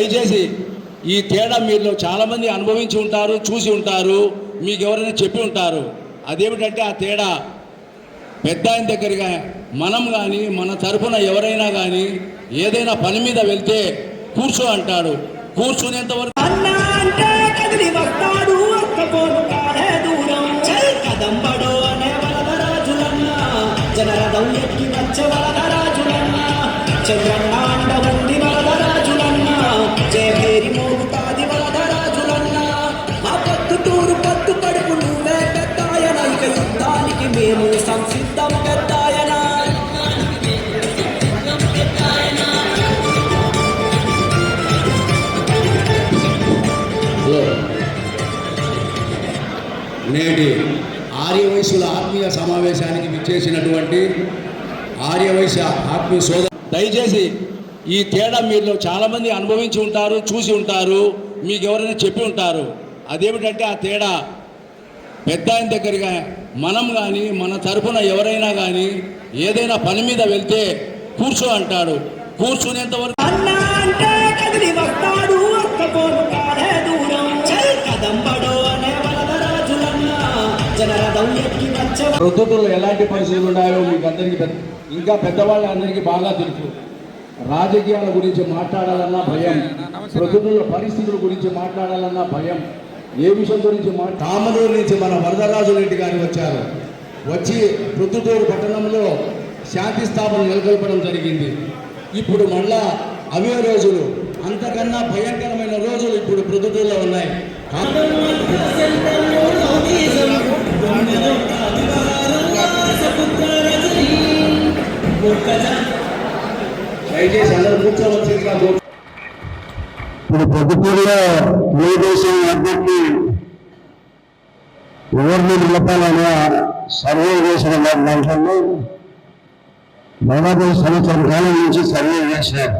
దయచేసి ఈ తేడా మీరు చాలామంది అనుభవించి ఉంటారు చూసి ఉంటారు మీకు ఎవరైనా చెప్పి ఉంటారు. అదేమిటంటే ఆ తేడా పెద్ద ఆయన దగ్గరగా మనం కానీ మన తరఫున ఎవరైనా కానీ ఏదైనా పని మీద వెళ్తే కూర్చో అంటాడు. కూర్చునేంత వరకు చేసినటువంటి విచ్చేసినటువంటి ఆర్యవైశ్య ఆత్మీయ సోదరు. దయచేసి ఈ తేడా మీరు చాలామంది అనుభవించి ఉంటారు చూసి ఉంటారు మీకు ఎవరైనా చెప్పి ఉంటారు. అదేమిటంటే ఆ తేడా పెద్ద ఆయన దగ్గరగా మనం కానీ మన తరఫున ఎవరైనా కానీ ఏదైనా పని మీద వెళ్తే కూర్చో అంటాడు. కూర్చునేంత వరకు వస్తాడు. ప్రొద్దుటూరులో ఎలాంటి పరిస్థితులు ఉన్నాయో మీకు అందరికీ పెద్ద ఇంకా పెద్దవాళ్ళందరికీ బాగా తెలుసు. రాజకీయాల గురించి మాట్లాడాలన్నా భయం. ప్రొద్దుటూరులో పరిస్థితుల గురించి మాట్లాడాలన్నా భయం. ఏ విషయం గురించి మా కామనూరు నుంచి మన వరదరాజు రెడ్డి గారు వచ్చారు. వచ్చి ప్రొద్దుటూరు పట్టణంలో శాంతి స్థాపన నెలకొల్పడం జరిగింది. ఇప్పుడు మళ్ళా అవే రోజులు. అంతకన్నా భయంకరమైన రోజులు ఇప్పుడు ప్రొద్దుటూరులో ఉన్నాయి. దయచేసి అందరూ కూర్చోవలసిందిగా కోరు- ఇప్పుడు పొద్దుటూరులో తెలుగుదేశం అభ్యర్థి ఎవరిని నిలపాలని సర్వే చేసిన దాంట్లో దాదాపు సంవత్సరం కాలం నుంచి సర్వే చేశారు.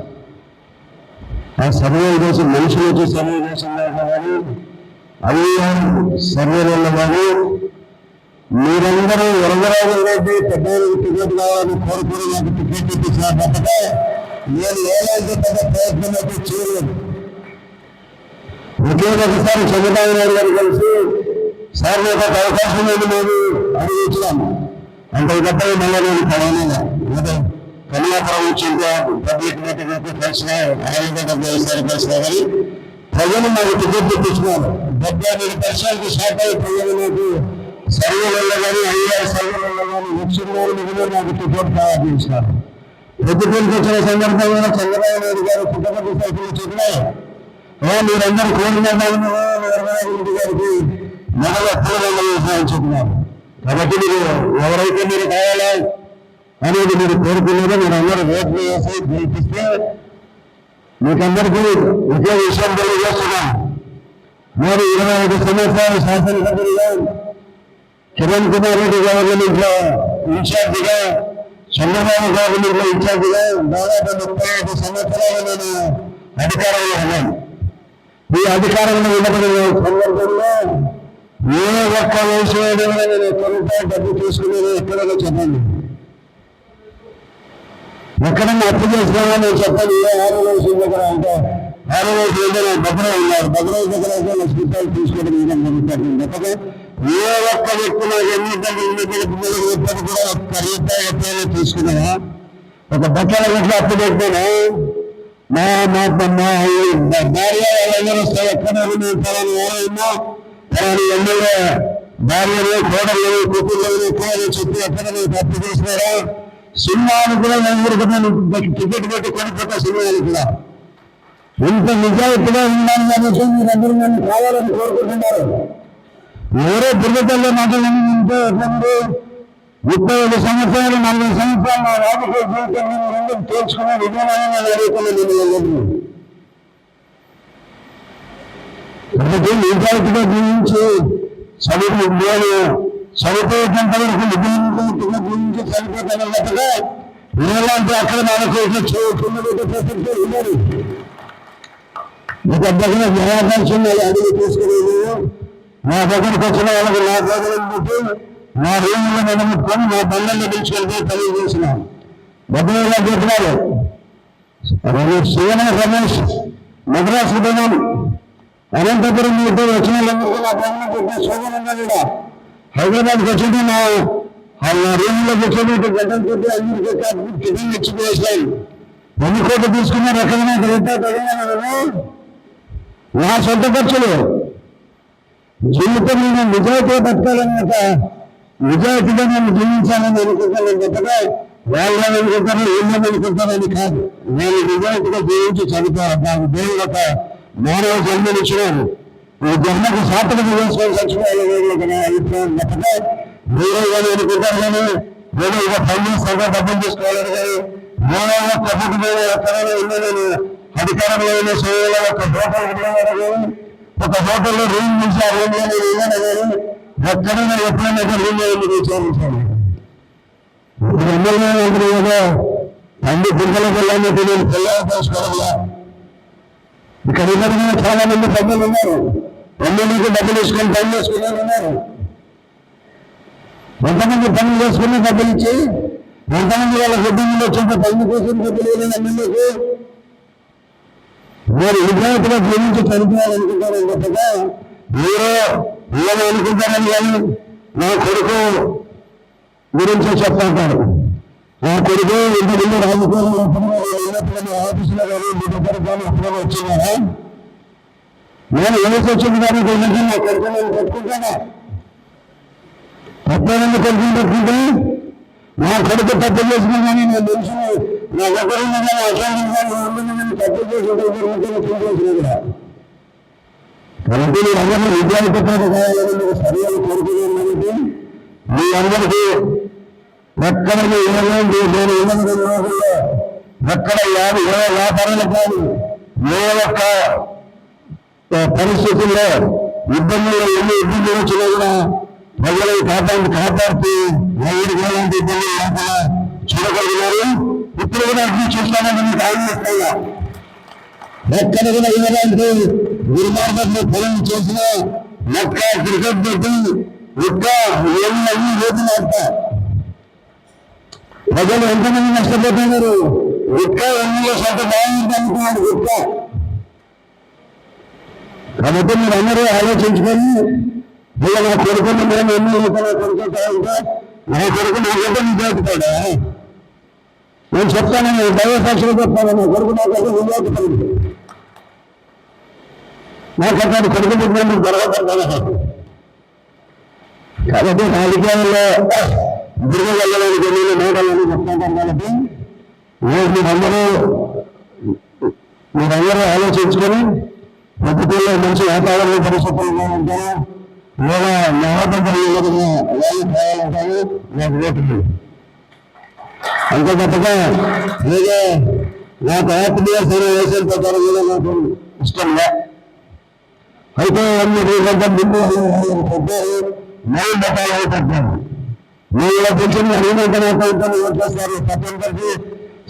ఆ సర్వే చేసి మనుషులు వచ్చి సర్వే చేసినారు కానీ అవి సర్వేలలో కానీ మీరందరూ వరదరాజు రెడ్డి పెద్ద టికెట్ కావాలని కోరుకుని నాకు టికెట్ ఇప్పించిన తప్పక నేను ఏలాంటి పెద్ద ప్రయత్నం అయితే చేయలేదు. ఒకే ఒకసారి చంద్రబాబు నాయుడు గారు కలిసి సార్ నాకు ఒక అవకాశం ఉంది మేము అడిగించాము అంత తప్ప మళ్ళీ నేను పడలేదు అదే కన్యాపురం వచ్చిందా పబ్లిక్ మీటింగ్ కలిసిన ఆయన డెబ్బై ఐదు కానీ ప్రజలు నాకు టికెట్ తెప్పించుకున్నారు. డెబ్బై ఐదు పర్సెంట్ శాతం ప్రజలు నాకు సర్వేలలో కానీ ఐఆర్ సర్వేలలో కానీ లక్షణాలు మిగిలిన నాకు టికెట్ తయారు చేసినారు ప్రతిపక్ష వచ్చిన సందర్భంలో చంద్రబాబు నాయుడు గారు కుటుంబ సభ్యులు చెప్పినారు ఓ మీరందరూ కోరిన రెడ్డి గారికి మొదల పూర్వంగా చెప్పినారు కాబట్టి మీరు ఎవరైతే మీరు కావాలా అనేది మీరు కోరుకున్నారో మీరు అందరూ ఓట్లు వేసి గెలిపిస్తే మీకందరికీ ఒకే విషయం తెలియజేస్తున్నాం. మరి ఇరవై ఐదు సంవత్సరాలు శాసనసభ్యులుగా కిరణ్ కుమార్ రెడ్డి గవర్నమెంట్లో ఇన్ఛార్జిగా చంద్రబాబు గవర్నమెంట్లో ఇన్ఛార్జిగా దాదాపు ముప్పై ఐదు సంవత్సరాలు నేను అధికారంలో ఉన్నాను. ఈ అధికారంలో ఉండబడిన సందర్భంలో ఏ ఒక్క విషయంలో నేను ఒక్క డబ్బు తీసుకునేది ఎక్కడో చెప్పండి. ఎక్కడన్నా అప్పు చేసినా నేను చెప్పండి. ఏ ఆరు దగ్గర అంటే ఆరు రోజుల దగ్గర భద్ర ఉన్నారు. భద్ర దగ్గర అయితే లక్ష రూపాయలు తీసుకోవడం జరుగుతుంది తప్పక ఏ ఒక్క వ్యక్తి నాకు ఎన్ని ఎన్నికల పిల్లలు ఎప్పటి కూడా ఒక్క రూపాయి ఎప్పుడైనా తీసుకున్నావా ఒక బట్టల గట్ల అప్పు పెట్టాను మా మా మా భార్య వాళ్ళందరూ వస్తారు ఎక్కడ నేను పలానా ఎవరైనా పలానా ఎమ్మెల్యే భార్యలు కోడలు కూతుర్లు ఎక్కువ చెప్పి ఎక్కడ నేను తప్పు చేసినారా? సినిమాలు కూడా ఎవరికి నేను టికెట్ పెట్టి కొనుక్కుంటా సినిమాలు కూడా ఇంత నిజాయితీగా ఉండాలి కాబట్టి మీరందరూ నన్ను కావాలని కోరుకుంటున్నారు ఎవరో బుర్రపల్లి మాటలని ఉంటే ఎట్లంటే ముప్పై ఐదు సంవత్సరాలు నలభై సంవత్సరాలు నా రాజకీయ జీవితం నేను రెండు తేల్చుకునే విధానాన్ని నేను నేను వెళ్ళను కాబట్టి నిజాయితీగా జీవించి చదువు నేను చనిపోయేంత వరకు నిజాయితీగా జీవించి చనిపోతానన్నట్టుగా ఇలాంటి అక్కడ మనకు చదువుతున్నది ప్రసక్తి ఉన్నారు ఒక దగ్గర జనాకాంక్ష అడిగి తీసుకునేది నా దగ్గరకు వచ్చిన వాళ్ళకి నా దగ్గర నా రూములో నిలబెట్టుకొని నా బంధంలో పిలుచుకెళ్తే తెలియజేసినాను భద్రంగా చెప్పినారు రమేష్ శివన రమేష్ మద్రాసు పోయినాం అనంతపురం మీతో వచ్చిన వాళ్ళందరికీ నా బంధం పెట్టిన సోదరు కూడా హైదరాబాద్కి వచ్చింది నా నా రూమ్లో కూర్చొని ఇటు కొట్టి అందరికీ చికెన్ ఇచ్చి వేసాను ఎన్ని కోట్లు తీసుకున్నారు ఎక్కడైనా గ్రేటా నా సొంత ఖర్చులు. జీవితం నేను నిజాయితీ బతకాలన్నమాట నిజాయితీగా నేను జీవించాలని అనుకుంటాను తప్పగా వాళ్ళు అనుకుంటారు ఏమని అనుకుంటారని కాదు. నేను నిజాయితీగా జీవించి చనిపోవాలి నాకు దేవుడు ఒక మానవ జన్మనిచ్చినారు ఈ జన్మకు సార్థకత చేసుకొని అభిప్రాయం. కానీ అనుకుంటారు కానీ నేను ఇక డబ్బులు తీసుకోవాలని కానీ నేను ఒక ప్రభుత్వం ఎక్కడైనా ఉన్నాను అధికారంలో ఉన్న సేవలో ఒక హోటల్ ఉండేవాడు ఒక హోటల్లో రూమ్ నుంచి ఆ రూమ్లో నేను ఏదైనా కానీ ఎక్కడైనా ఎప్పుడైనా ఒక రూమ్లో వెళ్ళి విచారించాను ఎమ్మెల్యే మంత్రి ఏదో తండ్రి గుంటలకు నేను పిల్లలు తెలుసుకోవాలా ఇక్కడ ఇద్దరు చాలా మంది పెద్దలు ఉన్నారు. ఎమ్మెల్యేకి డబ్బులు వేసుకొని పనులు వేసుకున్నారు ఉన్నారు. ఎంతమంది పనులు చేసుకుని డబ్బులు ఇచ్చి ఎంతమంది వాళ్ళ కుటుంబంలో వచ్చిన పనులు కోసం డబ్బులు వేయలేదు ఎమ్మెల్యేకి? మీరు విద్యార్థులు జీవించి చనిపోవాలనుకుంటారని చెప్పగా మీరు ఏమని అనుకుంటారని కానీ నా కొడుకు గురించి చెప్తాంటారు నా కొడుకు ఇంటి ముందు రాజకీయాలు ఆఫీసులో కానీ మీ దగ్గర కానీ ఎప్పుడైనా వచ్చినారా నేను ఏసి వచ్చింది కానీ గురించి నా కొడుకు నేను పెట్టుకుంటానా కొడుకుని పెట్టుకుంటే నా కొడుకు తప్పు చేసిన కానీ నేను తెలుసు నా దగ్గర ఉన్న కానీ కానీ ఉందని నేను తప్పు చేసి చూపించిన కాబట్టి అందరూ విద్యార్థి కావాలని కదా సరైన మీ అందరికీ ఎక్కడ ఇవ్వలేదు నేను ఇళ్ళ రోజుల్లో ఎక్కడ యాభై ఏ వ్యాపారాలు కాదు. ఏ ఒక్క పరిస్థితుల్లో ఇబ్బందులు ఎన్ని ఇబ్బందులు వచ్చినా కూడా ప్రజలను కాపాడి కాపాడుతూ ఎవరికి ఎలాంటి ఇబ్బందులు లేకుండా చూడగలిగినారు ఇప్పుడు కూడా అర్థం చూస్తానని మీకు ఆలోచిస్తున్నా ఎక్కడ కూడా ఇలాంటి దుర్మార్గంలో పనులు చేసిన లెక్క క్రికెట్ పెట్టి ఒక్క ఏమి అన్ని రోజులు ఆడతా ప్రజలు ఎంతమంది నష్టపోతున్నారు? ఒక్క ఎన్ని శాతం బాగుంది అనుకున్నాడు ఒక్క కాబట్టి మీరు అందరూ ఆలోచించుకొని ఇలా నా కొడుకుని నేను ఎన్ని నా కొడుకు నా కొడుకు నాకంటే నిజాడుతాడా నేను చెప్తాను దైవ సాక్షులు చెప్తాను నా కొడుకు నా నాకంటే నిజాడుతాడు నాకు అట్లాంటి కొడుకు పుట్టినందుకు తర్వాత కాబట్టి రాజకీయాల్లో ఎదురుగా వెళ్ళడానికి వెళ్ళిన మాటలని చెప్తాను కాబట్టి మీరు మీరందరూ మీరందరూ ఆలోచించుకొని ప్రభుత్వంలో మంచి వాతావరణ పరిస్థితులు ఉంటారా లేదా న్యాయపద్ధతులు వాళ్ళు కావాలంటారు నాకు ఓటు అంతే తప్పగా ఏదో నాకు ఆత్మీయ సరే వేసిన ప్రకారం కూడా నాకు ఇష్టంగా అయితే అన్ని రీజంటే ముందు పెద్దారు నేను పెట్టాలి పెట్టాను మీరు పెంచిన అడిగినంత నాకు ఓట్లేస్తారు తప్పనిసరికి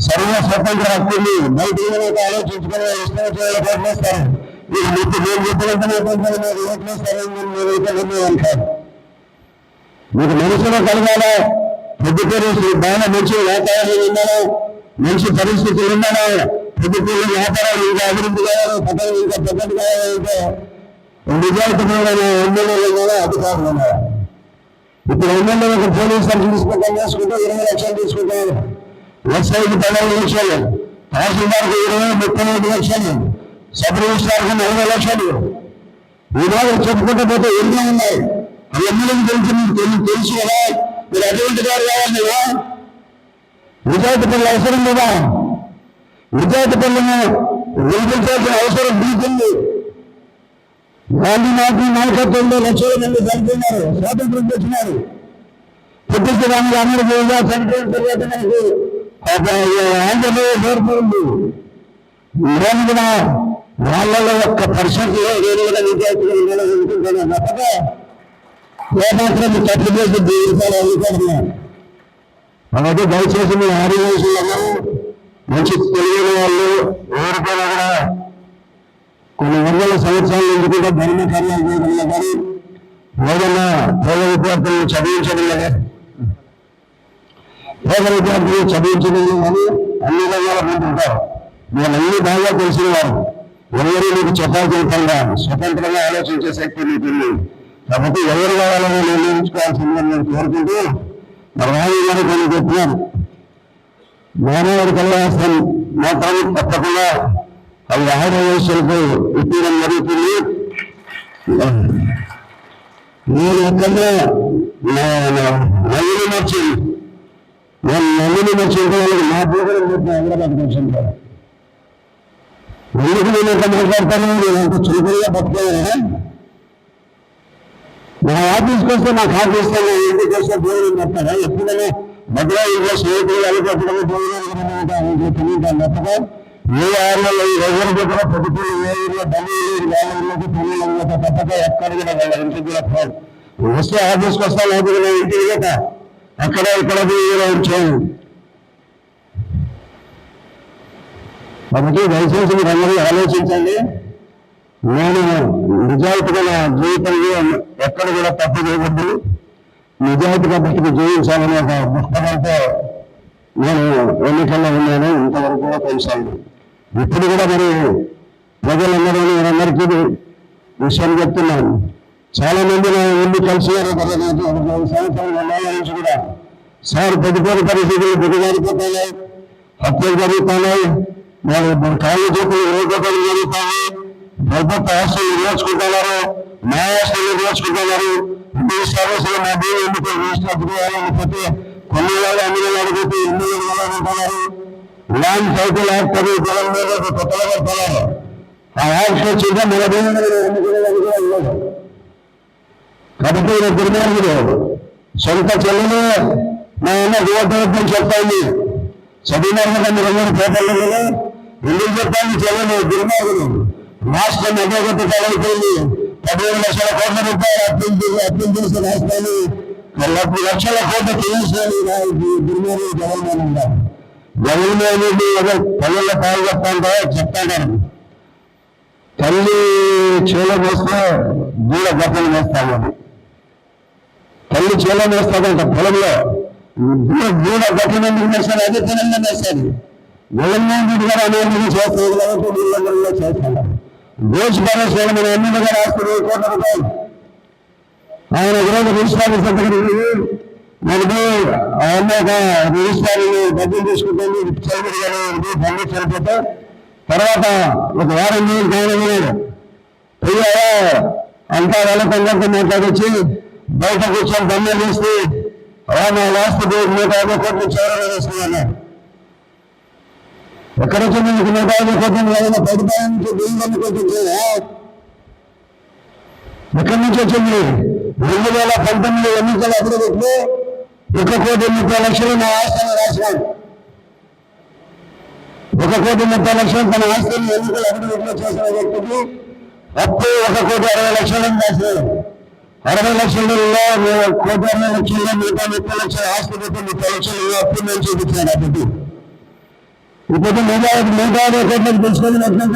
సర్వ స్వతంత్ర హక్కు బయట ఏమైనా ఇష్టం చేయాలి ఓట్లేస్తారు మీరు మీకు నేను చెప్పినంత నాకు మీరు ఓట్లేస్తారని మీరు అంటారు. మీకు బాగా మంచి వాతావరణం ఉండాలా. మంచి పరిస్థితులు ఉండాలా. పొద్దుటూరు వ్యాపారాలు ఇంకా అభివృద్ధి కావాలి. పట్టణం ఇంకా పెద్దది కావాలంటే నిజాయితీమైన ఎమ్మెల్యేలు కూడా అధికారులు ఉన్నారు. ఇప్పుడు ఎమ్మెల్యే ఒక పోలీస్ సర్కిల్ తీసుకుంటాం వేసుకుంటే ఇరవై లక్షలు తీసుకుంటారు. ఎస్ఐకి పదహారు లక్షలు తహసీల్దార్కి ఇరవై ముప్పై ఐదు లక్షలు సబ్ రిజిస్ట్రార్కి నలభై లక్షలు. ఈరోజు చెప్పుకుంటూ పోతే ఎన్నో ఉన్నాయి. ఆ ఎమ్మెల్యేకి తెలిసి మీకు తెలుసు కదా. మీరు అటువంటి గారు కావాలి కదా. నిజాయితీ పనులు అవసరం లేదా? నిజాయితీ పిల్లలను వెలిపించాల్సిన అవసరం మీకుంది. గాంధీ నాయకు నాయకత్వంలో లక్షల మంది చనిపోయినారు స్వాతంత్రం తెచ్చినారు. పుట్టించి రాములు అందరూ చేయగా చనిపోయిన తర్వాత నాకు ఒక ఆంధ్రప్రదేశ్ ఏర్పడింది. నేను కూడా వాళ్ళలో ఒక్క పరిస్థితిలో నేను కూడా విద్యార్థులు ఉండాలనుకుంటున్నాను తప్పక ఏ మాత్రం తప్పు చేసి జీవితాలు అందుకుంటున్నాను కాబట్టి దయచేసి మీ ఆదివాసులు మంచి తెలియని వాళ్ళు ఎవరికైనా కూడా కొన్ని వందల సంవత్సరాల నుంచి కూడా ధర్మ కార్యాలు చేయడంలో కానీ ఏదైనా పేద విద్యార్థులను చదివించడంలో కానీ పేద విద్యార్థులు చదివించడంలో కానీ అన్ని రంగాల ముందుంటారు వీళ్ళన్నీ బాగా తెలిసిన వారు. ఎవరు మీకు చెప్పాల్సిన పనిగా స్వతంత్రంగా ఆలోచించే శక్తి మీకు కాబట్టి ఎవరు కావాలని నిర్ణయించుకోవాల్సిందని నేను కోరుకుంటూ మరి రాజు గారు కొన్ని చెప్తున్నారు మానవుడి కళ్యాణం మాత్రం తప్పకుండా అది ఆడవేశ్వరకు ఇప్పడం జరుగుతుంది నేను ఎక్కడో నల్లిని వచ్చి నేను నల్లిని వచ్చి వాళ్ళకి నా పూజలు చెప్పిన హైదరాబాద్ వచ్చింది ఎందుకు నేను ఎంత మాట్లాడతాను నేను అంత చురుకుగా బతుకోవాలా నా ఆఫీస్కి వస్తే నాకు ఆఫీస్ ఇంటికి వస్తే భోజనం పెడతారా ఎప్పుడైనా భద్రా ఇంట్లో స్నేహితులు వెళ్ళిపోతున్నా భోజనం తెలియదు తప్పక ఏ ఆరులో ఈ రోజుల దగ్గర పొద్దుపూలు ఏ ఊరిలో ఢిల్లీ గ్రామంలోకి ఊళ్ళకి తప్పక ఎక్కడికి కూడా ఇంటికి కూడా పోదు వస్తే ఆఫీస్కి వస్తా లేకపోతే నా ఇంటికి కదా అక్కడ ఇక్కడ చేయను కాబట్టి దయచేసి మీరు అందరూ ఆలోచించండి. నేను నిజాయితీగా నా జీవితంలో ఎక్కడ కూడా తప్పు చేయకూడదు నిజాయితీగా బతికి జీవించాలనే ఒక పుస్తకంతో నేను ఎన్నికల్లో ఉన్నాను. ఇంతవరకు కూడా కొనసాగు ఇప్పుడు కూడా మరి ప్రజలందరూ మీరందరికీ విషయం చెప్తున్నాను. చాలా మంది నా ఇల్లు కలిసి కదా నుంచి కూడా సార్ ప్రతికూల పరిస్థితులు దిగజారిపోతున్నాయి హత్యలు జరుగుతున్నాయి. మరి కాళ్ళు చేతులు రోగోపాలు జరుగుతాయి ప్రభుత్వ ఆస్తులు నిర్వహించుకుంటున్నారు. మా ఆస్తులు నేర్చుకుంటున్నారు ఈ సర్వీసులు మా భూమి ఎందుకు వేసినట్టుకోవాలని పోతే కొన్ని వేల అన్ని అడిగితే ఎన్ని వేల ఉంటున్నారు ల్యాండ్ సైకిల్ యాక్ట్ అని మీద కొత్తగా పడుతున్నారు ఆ యాక్ట్ వచ్చిందా మన భూమి మీద కాబట్టి ఈయన దుర్మార్గుడు. సొంత చెల్లెలు మా అన్న యువతని చెప్తాంది. చదివినారు కదా మీరు అందరూ పేపర్లు కదా ఎందుకు చెప్తాను చెల్లెలు దుర్మార్గుడు. రాష్ట్రం అధోగతి పాలైపోయింది పదిహేను లక్షల కోట్ల రూపాయలు అప్పులు అప్పించేసి అప్పులు రాష్ట్రాన్ని లక్షల కోట్ల చేయాల్సిన దుర్మార్గుడు జగన్మోహన్ ఉన్నారు జగన్మోహన్ రెడ్డి ఏదో పనుల పాలు చెప్తాంటే తల్లి చేలో వేస్తే దూడ గట్టలు వేస్తామని తల్లి చేలో వేస్తాడంట పొలంలో. దూడ దూడ గట్టలు ఎందుకు వేస్తారు అదే తెలంగాణ వేస్తారు జగన్మోహన్ రెడ్డి గారు అనేది చేస్తారు. కాబట్టి వీళ్ళందరిలో చేస్తారు. దేశ పరమేశ్వరం మన ఎన్ని గారు కోట్ల రూపాయలు. ఆయన ఈరోజు రిజిస్ట్రార్ సంతకం మనకి ఒక రిజిస్ట్రార్ డబ్బులు తీసుకుంటుంది చౌదరి గారు బండి చనిపోతే తర్వాత ఒక వారం రోజులు కాయలేదు పోయారా అంతా వెళ్ళకుండా మాట్లాడొచ్చి బయట కూర్చొని దండం చేసి నా లాస్ట్ నూట యాభై కోట్లు చౌరగా వేసుకున్నాను ఎక్కడ వచ్చింది నీకు నూట యాభై కోట్లు ఏదైనా పదిపాయ నుంచి వెయ్యి వంద కోట్లు ఎక్కడి నుంచి వచ్చింది? రెండు వేల పంతొమ్మిది ఎన్నికల అభివృద్ధిలో ఒక కోటి ముప్పై లక్షలు నా ఆస్తిని రాసినాడు ఒక కోటి ముప్పై లక్షలు తన ఆస్తిని ఎన్నికలు అభివృద్ధిలో చేసిన వ్యక్తికి అప్పు ఒక కోటి అరవై లక్షలు రాసినాడు అరవై లక్షలలో కోటి అరవై లక్షల్లో మిగతా ముప్పై లక్షల ఆస్తి పెట్టి ముప్పై లక్షలు అప్పు నేను చూపించాను అప్పటి ఇప్పుడు మిగతా మిగతా కోట్లకు తెలుసుకొని ఎట్లా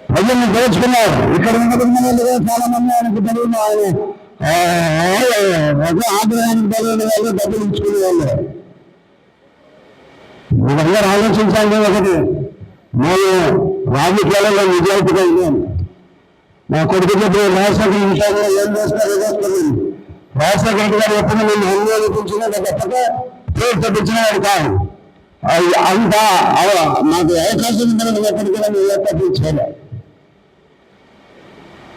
ప్రజల్ని తెలుసుకున్నారు ఇక్కడ ఉన్న చాలా మంది ఆయనకు తెలియదు ఆయన. ఆగ్రహానికి తెలియని వాళ్ళు డబ్బులు ఇచ్చుకునే వాళ్ళు. మీరందరూ ఆలోచించాలి ఒకటి. నేను రాజకీయాలలో నిజాయితీగా ఉన్నాను. నా కొడుకు చెప్పిన రాజశేఖర విషయంలో ఏం చేస్తారో చేస్తుంది. రాజశేఖర గారు ఎప్పుడు నేను అన్యాయించినా తప్పక పేరు తప్పించినాడు కాదు. అంత నాకు అవకాశం ఉందని ఎక్కడికి నేను ఏర్పాటు చేయలేదు.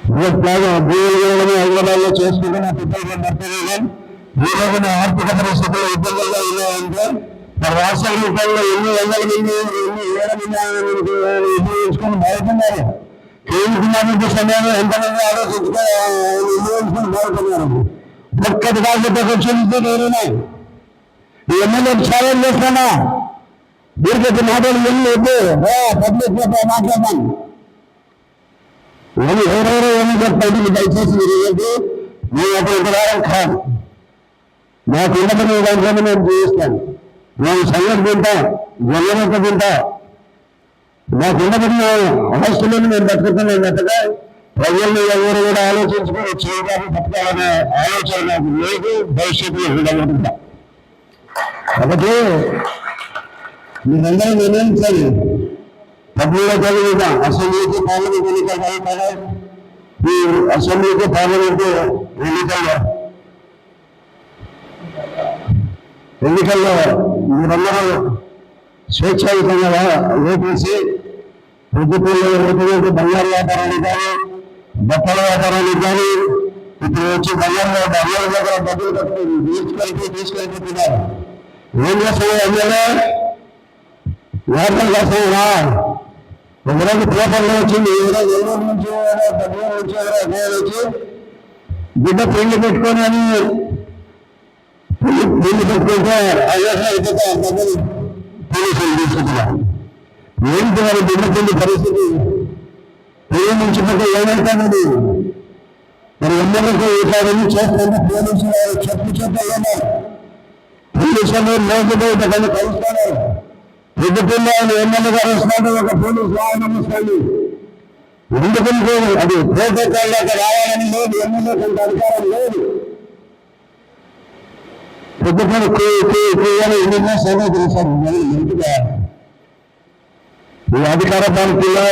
ఇట్లాగా భూములు చేసుకుంటే నా పిల్లలు నడుపుతున్నాను ఆర్థిక పరిస్థితులు ఇబ్బందుల్లో ఉన్నాయంటే మరి రాష్ట్ర రూపాయల్లో ఎన్ని వందల మంది ఎన్ని వేల మంది ఉపయోగించుకొని బాగుతున్నారు కేంద్ర సమయంలో ఎంతమంది ఆలోచించుకొని ఉపయోగించుకొని బాగుతున్నారు ఒక్కటి కాకపోతే వచ్చింది నేరున్నాయి ఎమ్మెల్యే ఛాలెంజ్ చేస్తున్నా దీనికి మాటలు ఎన్ని వద్దు పబ్లిక్ మాట్లాడతాను నేను ఎవరెవరో ఏమి చెప్పండి దయచేసి మీరు ఏంటి నేను ఒక ఉపకారం కాదు. నాకు ఉన్నదని దాంట్లో నేను జీవిస్తాను నేను సంగతి తింటా జగనొక్క తింటా నాకు ఉన్నదని అవస్థలో నేను బతుకుతున్నానట్టుగా ప్రజల్ని ఎవరు కూడా ఆలోచించుకొని చేయడానికి బతకాలనే ఆలోచన నాకు లేదు భవిష్యత్తులో ఉండగలుగుతా కాబట్టి మీరందరూ నిర్ణయించాలి. పదమూడో తేదీన అసెంబ్లీకి పార్లమెంట్ ఎన్నికలు జరుగుతాయి ఈ అసెంబ్లీకి పార్లమెంట్ ఎన్నికల్లో. ఎన్నికల్లో మీరందరూ స్వేచ్ఛాయుతంగా ఓటేసి ప్రభుత్వంలో ఉన్నటువంటి బంగారు వ్యాపారానికి కానీ బట్టల వ్యాపారానికి కానీ ఇప్పుడు వచ్చి బంగారు బంగారు దగ్గర డబ్బులు కట్టుకుని తీసుకెళ్ళి తీసుకెళ్ళిపోతున్నారు ఏం చేస్తున్నారు ఎమ్మెల్యే వ్యాపారం చేస్తున్నారా ఒకరోజు పేపర్లో వచ్చింది. ఈరోజు ఎన్నూరు నుంచి నుంచి నేను వచ్చి బిడ్డ పెళ్ళి పెట్టుకొని అని పెళ్ళి పెళ్ళి పెట్టుకుంటే అయ్యేసా అయిపోతే ఆ పోలీసులు తీసుకుంటున్నారు. ఏంటి మరి బిడ్డ పెళ్ళి పరిస్థితి? పెళ్ళి నుంచి పోతే ఏమైతుందని మరి ఎందరికీ ఇట్లాగన్నీ చేస్తుంటే పోలీసులు చెప్పు చెప్పలేమో పోలీసులు లేకపోతే బయట కలుస్తున్నారు పెద్ద ఆయన ఎమ్మెల్యే గారు వస్తున్నాడు ఒక పోలీసు వాహనం వస్తుంది ఎందుకంటే అది ప్రోటోకాల్ దాకా రావాలని లేదు ఎమ్మెల్యే కొంత అధికారం లేదు. పెద్ద పిల్ల అని ఎన్నెన్నో సేవ చేశారు ఎందుకు? ఈ అధికార పార్టీలో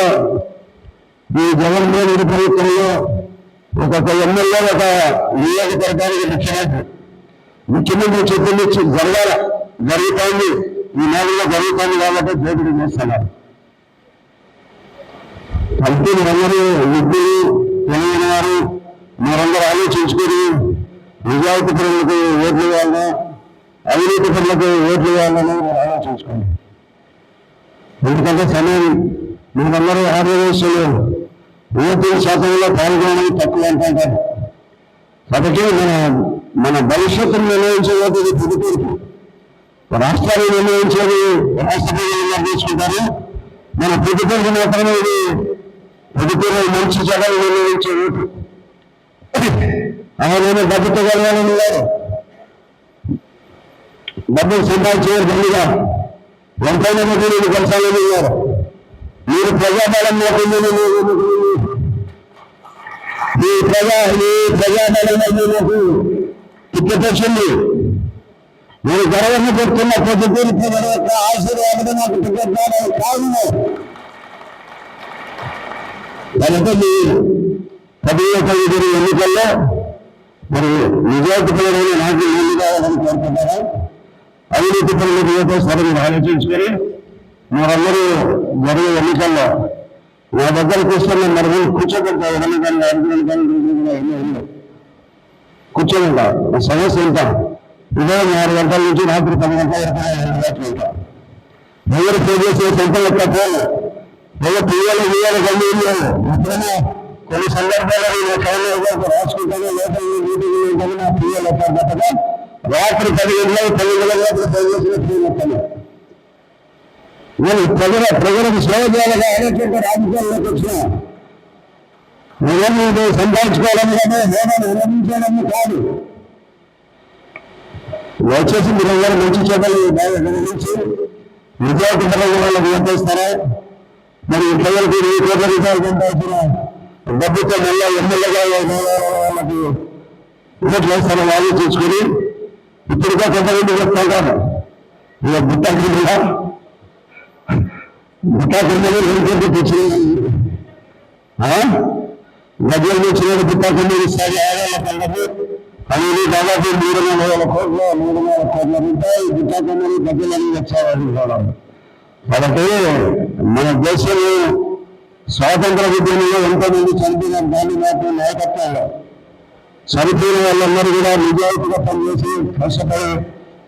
ఈ జగన్మోహన్ రెడ్డి ప్రభుత్వంలో ఒక్కొక్క ఎమ్మెల్యే ఒక నియోజకవర్గానికి ముఖ్యమంత్రి ముఖ్యమంత్రి చెప్పింది జరగాల జరుగుతోంది. ఈ నెలలో జరుగుతుంది కాబట్టి దేవుడు చేస్తున్నారు. కంపెనీ అందరూ వృద్ధులు తెలియని వారు మరందరూ ఆలోచించుకొని నిజాయితీ పనులకు ఓట్లు వేయాలన్నా అవినీతి పనులకు ఓట్లు వేయాలని ఆలోచించుకోండి. ఎందుకంటే సమయం మీరందరూ ఆంధ్రప్రదేశ్లో ఓటింగ్ శాతంలో పాల్గొనడం తక్కువ అంటారు. కాబట్టి మన మన భవిష్యత్తును నిర్ణయించే ఓటు ఇది పుదుపూర్పు రాష్ట్రాన్ని నిర్ణయించేది రాష్ట్రపతి నిర్ణయించుకుంటారు మన ప్రభుత్వం మాత్రమే ఇది ప్రభుత్వం మంచి చెడలు నిర్ణయించే ఓటు ఆయన డబ్బుతో కలవాలని లేదు డబ్బులు సంపాదించేవారు దండిగా ఎంతైనా మీరు ఇది కొనసాగని ఉన్నారు మీరు ప్రజాబలం లేకుండా మీ ప్రజా మీ ప్రజాబలం మీకు టికెట్ వచ్చింది. మీరు గర్వంగా పెట్టుకున్న ప్రతి తీర్పు యొక్క ఆశీర్వాదం నాకు టికెట్ కాదు కనుక మీ పదిహేను తొమ్మిది ఎన్నికల్లో మరి నిజాయితీ నాకు నీళ్ళు కావాలని కోరుకుంటారా అవినీతి పనులకు ఓటేస్తారో మీరు ఆలోచించుకొని మరందరూ జరిగే ఎన్నికల్లో నా దగ్గరకు వస్తున్న మరి మీరు కూర్చోబెడతా ఎవరైనా కానీ అర్జునులు ఉన్నాయి కూర్చోబెడతా సమస్య ఉంటాను ఉదయం ఆరు గంటల నుంచి రాత్రి పది గంటల వరకు ఐదు గంటలు ఎవరు పే చేసే సంత యొక్క ఎవరు పిల్లలు కొన్ని సందర్భాల్లో నేను కౌలు రాసుకుంటాను. లోపల మీటింగ్ ఏంటని నా పిల్లలు రాత్రి పది గంటల పది గంటల లోపల పని చేసిన పిల్లలు నేను ప్రజల ప్రజలకు సేవ చేయాలని అనేటువంటి రాజకీయాల్లోకి వచ్చిన. నేను ఇది కానీ హోదాను కాదు. వచ్చేసి మీరు మీరందరూ మంచి చేపలు బాగా గమనించి నిజాయితీ పరంగా వాళ్ళకి ఓటేస్తారా మరి ప్రజలకు ఏ కోట్ల రూపాయలు డబ్బుతో మళ్ళా ఎమ్మెల్యేగా వాళ్ళకి ఓట్లు వేస్తారని ఆలోచించుకొని ఇప్పటికే కొంతమంది వస్తుంటారు ఇక బుట్ట కింద బుట్ట కింద ఎందుకంటే తెచ్చింది గడ్డలు తెచ్చిన బుట్ట కింద ఇస్తారు. ఆదాయ పండుగ పనులు దాదాపు మూడు వందల వేల కోట్ల మూడు వందల కోట్ల రూపాయలు బుట్ట కింద వచ్చేవాళ్ళు కూడా. కాబట్టి మన దేశంలో స్వాతంత్ర ఉద్యమంలో ఎంతమంది చనిపోయిన గాంధీ నాయకుల నాయకత్వంలో చనిపోయిన వాళ్ళందరూ కూడా నిజాయితీగా పనిచేసి కష్టపడి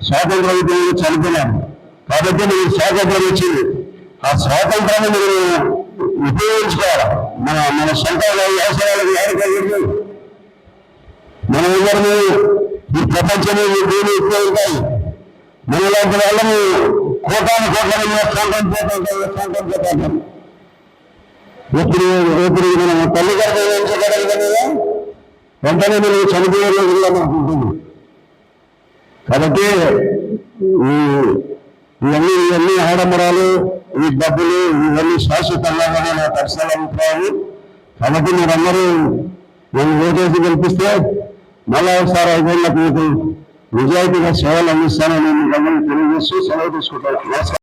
స్వాతంత్ర ఉద్యమంలో చనిపోయినారు. కాబట్టి మీరు స్వాతంత్రం వచ్చింది. ఆ స్వాతంత్రాన్ని మీరు ఉపయోగించుకోవాలి? మన మన సొంత వ్యవసాయాలకు ఎవరికైనా మన ఈ ప్రపంచంలో ఈ భూమి ఎక్కువ ఉంటాయి. మనలాంటి వాళ్ళము కోటాను కోట్ల వేస్తాంటాం పోతాంటాం వేస్తాంటాం పోతాంటాం ఇప్పుడు ఇప్పుడు మనం తల్లి కదా? వెంటనే మనం చనిపోయే రోజుల్లో మనకు కాబట్టి ఇవన్నీ ఇవన్నీ ఆడంబరాలు ఈ డబ్బులు ఇవన్నీ శాశ్వతంగా నా పరిసరాలు అభిప్రాయం కాబట్టి మీరందరూ నేను ఓటేసి కల్పిస్తే మళ్ళా ఒకసారి ఐదేళ్ళకు మీకు నిజాయితీగా సేవలు అందిస్తానని మీకు తెలియజేస్తూ సెలవు తీసుకుంటాను. నమస్కారం.